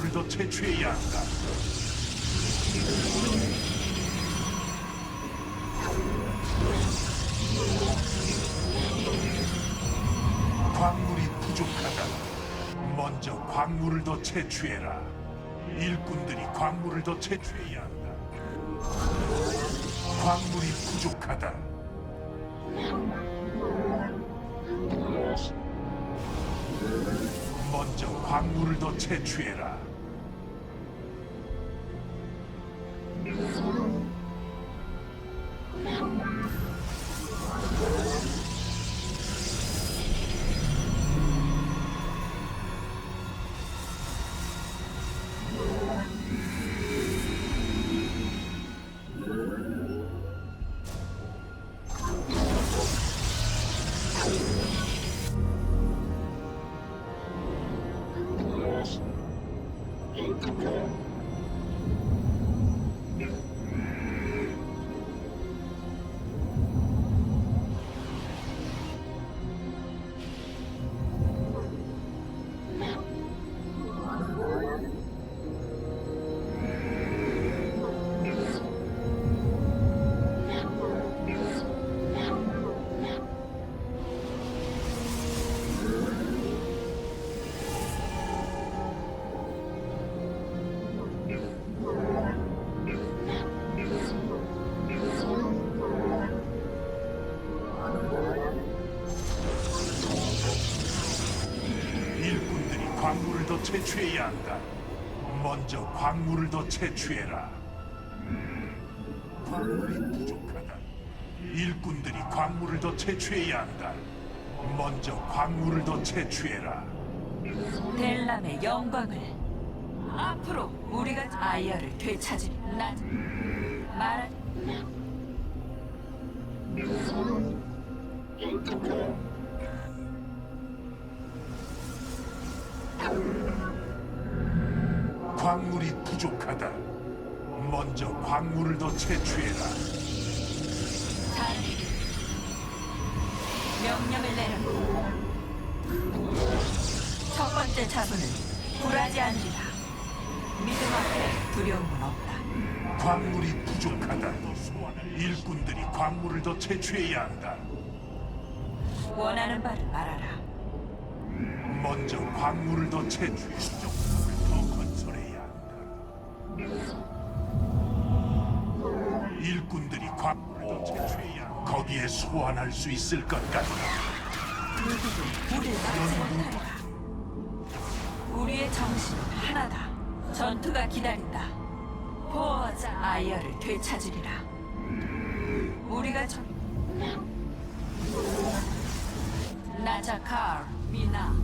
광물을 더 채취해야 한다. 광물이 부족하다. 먼저 광물을 더 채취해라. 일꾼들이 광물을 더 채취해야 한다. 광물이 부족하다. 먼저 광물을 더 채취해라. 더 채취해야 한다. 먼저 광물을 더 채취해라. 광물이 부족하다. 일꾼들이 광물을 더 채취해야 한다. 먼저 광물을 더 채취해라. 델람의 영광을 앞으로 우리가 아이어를 되찾으리 난 말한 광물이 부족하다. 먼저 광물을 더 채취해라. 잘 명령을 내려 첫 번째 자손은 굴하지 않으리라 믿음 앞에 두려움은 없다 광물이 부족하다. 일꾼들이 광물을 더 채취해야 한다. 원하는 바를 말하라 먼저 광물을 더 채취해 정탑을 더 건설해야 한다. 일꾼들이 광물을 더 채취해야. 거기에 소환할 수 있을 것 같다. 우리의 정신은 하나다 전투가 기다린다 보호자 아이어를 되찾으리라 우리가 전 나자칼 미나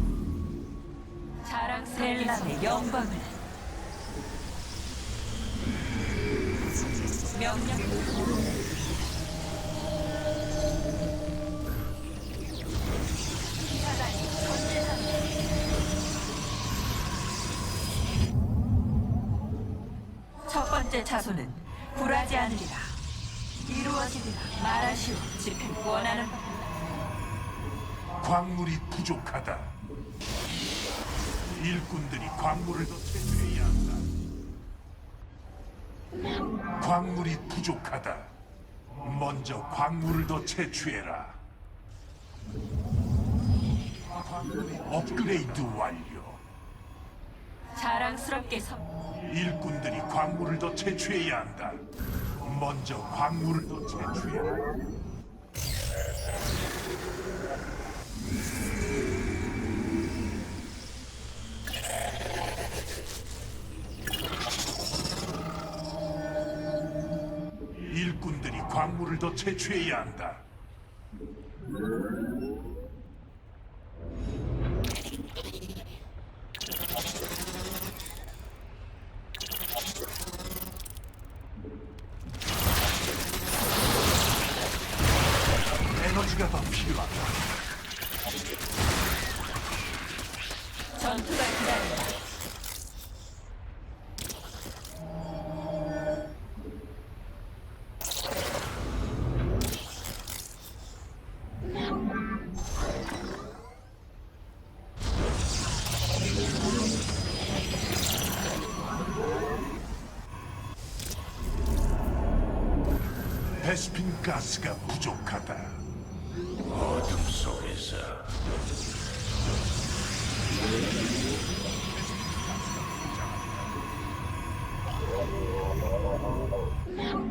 델람의 영광을. 명령. 첫 번째 자손은 굴하지 않으리라. 이루어지리라. 말하시오. 집행 원하는 바 광물이 부족하다. 일꾼들이 광물을 더 채취해야 한다. 광물이 부족하다. 먼저 광물을 더 채취해라. 업그레이드 완료. 자랑스럽게 서 일꾼들이 광물을 더 채취해야 한다. 먼저 광물을 더 채취해라. 광물을 더 채취해야 한다. 에너지가 더 필요하다. 전투가 기다린다 베스핀 가스가 부족하다. 어둠 속에서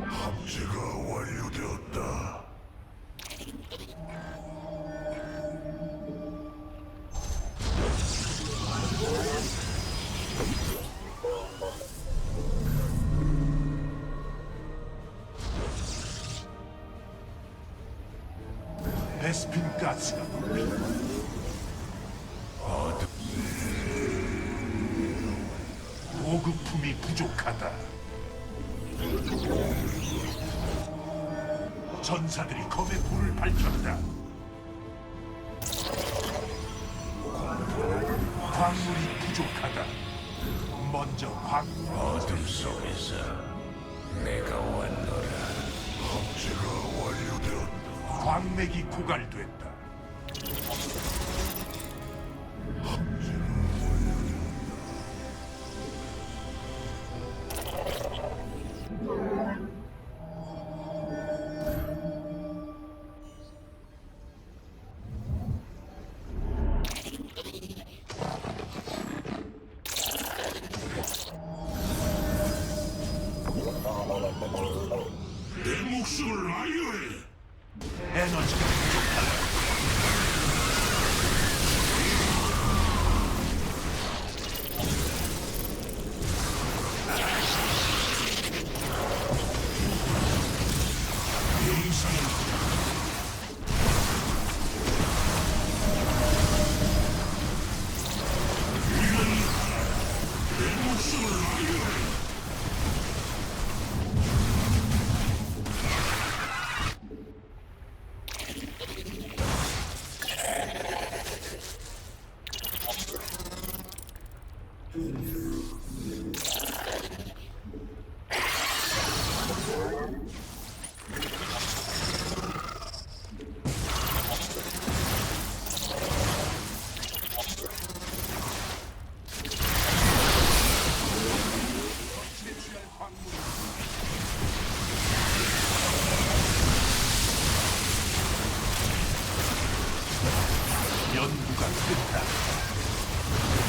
합체가 완료되었다. 베스핀 가스가. 어둠 보급품이 부족하다. 전사들이 검의 불을 밝혔다. 광물이 부족하다. 먼저 광 어둠 속에서 내가 왔노라 완료되었다. 광맥이 고갈됐다. 내 목숨을 아유해 에너지가 부족하다. Good practice.